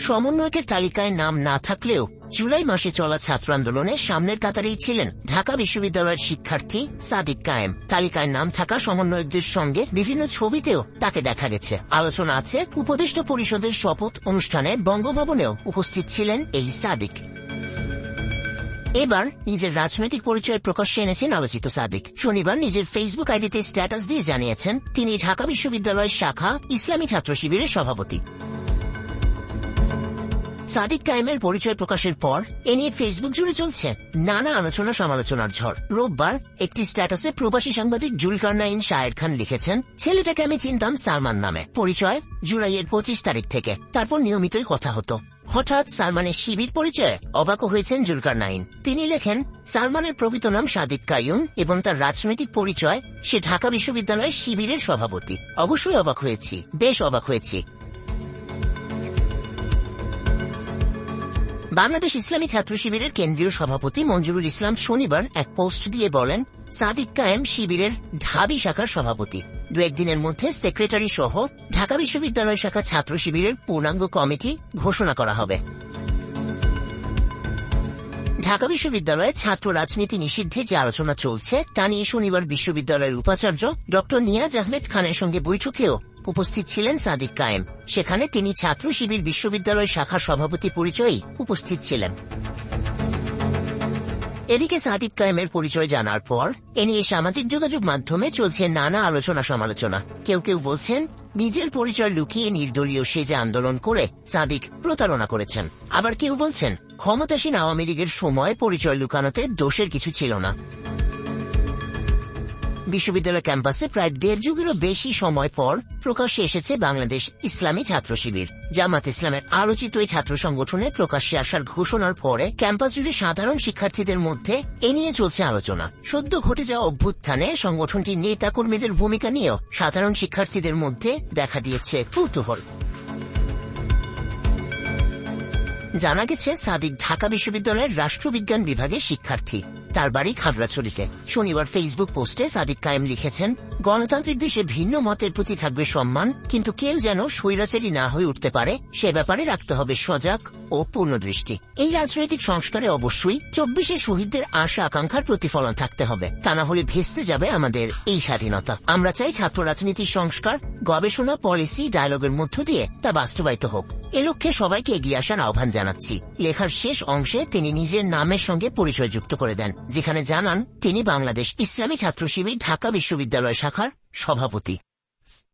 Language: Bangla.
সমন্বয়কের তালিকায় নাম না থাকলেও জুলাই মাসে চলা ছাত্র আন্দোলনে সামনের কাতারেই ছিলেন ঢাকা বিশ্ববিদ্যালয়ের শিক্ষার্থী সাদিক কায়েম। তালিকায় নাম থাকা সমন্বয়কদের সঙ্গে বিভিন্ন ছবিতেও তাকে দেখা গেছে। আলোচনা আছে উপদেষ্টা পরিষদের শপথ অনুষ্ঠানে বঙ্গভবনেও উপস্থিত ছিলেন এই সাদিক। এবার নিজের রাজনৈতিক পরিচয় প্রকাশ্যে এনেছেন আলোচিত সাদিক। শনিবার নিজের ফেসবুক আইডিতে স্ট্যাটাস দিয়ে জানিয়েছেন, তিনি ঢাকা বিশ্ববিদ্যালয়ের শাখা ইসলামী ছাত্র শিবিরের সভাপতি। সাদিক কায়েমের পরিচয় প্রকাশের পর এ নিয়ে ফেসবুক জুড়ে চলছে নানা আলোচনা সমালোচনার ঝড়। রোববার একটি স্ট্যাটাসে প্রবাসী সাংবাদিক জুলকারনাইন শায়ের খান লিখেছেন, ছেলেটাকে আমি চিনতাম সালমান নামে। পরিচয় জুলাইয়ের পঁচিশ তারিখ থেকে। তারপর নিয়মিতই কথা হতো। হঠাৎ সালমানের শিবির পরিচয়ে অবাক হয়েছেন জুলকার নাইন। তিনি লেখেন, সালমানের প্রকৃত নাম সাদিক কায়ুম এবং তার রাজনৈতিক পরিচয় সে ঢাকা বিশ্ববিদ্যালয়ের শিবিরের সভাপতি। অবশ্যই অবাক হয়েছি, বেশ অবাক হয়েছি। বাংলাদেশ ইসলামী ছাত্র শিবিরের কেন্দ্রীয় সভাপতি মঞ্জুরুল ইসলাম শনিবার এক পোস্ট দিয়ে বলেন, সাদিক কায়েম শিবিরের ঢাবি শাখার সভাপতি। দু একদিনের মধ্যে সেক্রেটারি সহ ঢাকা বিশ্ববিদ্যালয় শাখা ছাত্র শিবিরের পূর্ণাঙ্গ কমিটি ঘোষণা করা হবে। ঢাকা বিশ্ববিদ্যালয়ে ছাত্র রাজনীতি নিষিদ্ধে যে আলোচনা চলছে, তা নিয়ে শনিবার বিশ্ববিদ্যালয়ের উপাচার্য ড নিয়াজ আহমেদ খানের সঙ্গে বৈঠকেও উপস্থিত ছিলেন সাদিক কায়েম। সেখানে তিনি ছাত্র শিবির বিশ্ববিদ্যালয় শাখার সভাপতি পরিচয়েই উপস্থিত ছিলেন। এদিকে সাদিক কায়েমের পরিচয় জানার পর এ নিয়ে সামাজিক যোগাযোগ মাধ্যমে চলছে নানা আলোচনা সমালোচনা। কেউ কেউ বলছেন, নিজের পরিচয় লুকিয়ে নির্দলীয় সেজে আন্দোলন করে সাদিক প্রতারণা করেছেন। আবার কেউ বলছেন, ক্ষমতাসীন আওয়ামী লীগের সময় পরিচয় লুকানোতে দোষের কিছু ছিল না। বিশ্ববিদ্যালয় ক্যাম্পাসে প্রায় দেড় যুগেরও বেশি সময় পর প্রকাশ্যে এসেছে বাংলাদেশ ইসলামী ছাত্র শিবির। জামাত ইসলামের আলোচিত এই ছাত্র সংগঠনে প্রকাশ্যে আসার ঘোষণার পরে ক্যাম্পাস জুড়ে সাধারণ শিক্ষার্থীদের মধ্যে এ নিয়ে চলছে আলোচনা। সদ্য ঘটে যাওয়া অভ্যুত্থানে সংগঠনটির নেতা কর্মীদের ভূমিকা নিয়েও সাধারণ শিক্ষার্থীদের মধ্যে দেখা দিয়েছে কৌতূহল। জানা গেছে, সাদিক ঢাকা বিশ্ববিদ্যালয়ের রাষ্ট্রবিজ্ঞান বিভাগের শিক্ষার্থী। তার বাড়ি খাগড়াছড়িতে। শনিবার ফেসবুক পোস্টে সাদিক কায়েম লিখেছেন, গণতান্ত্রিক দেশে ভিন্ন মতের প্রতি থাকবে সম্মান, কিন্তু কেউ যেন স্বৈরাচারী না হয়ে উঠতে পারে, সে ব্যাপারে রাখতে হবে সজাগ ও পূর্ণ দৃষ্টি এই রাজনৈতিক সংস্কারে অবশ্যই চব্বিশে শহীদদের আশা আকাঙ্ক্ষার প্রতিফলন থাকতে হবে। তা না হলে ভেস্তে যাবে আমাদের এই স্বাধীনতা। আমরা চাই ছাত্র রাজনীতির সংস্কার, গবেষণা, পলিসি, ডায়লগের মধ্য দিয়ে তা বাস্তবায়িত হোক। এ লক্ষ্যে সবাইকে এগিয়ে আসার আহ্বান জানাচ্ছি। লেখার শেষ অংশে তিনি নিজের নামের সঙ্গে পরিচয় যুক্ত করে দেন, যেখানে জানান তিনি বাংলাদেশ ইসলামী ছাত্র শিবির, ঢাকা বিশ্ববিদ্যালয় শাখার সভাপতি।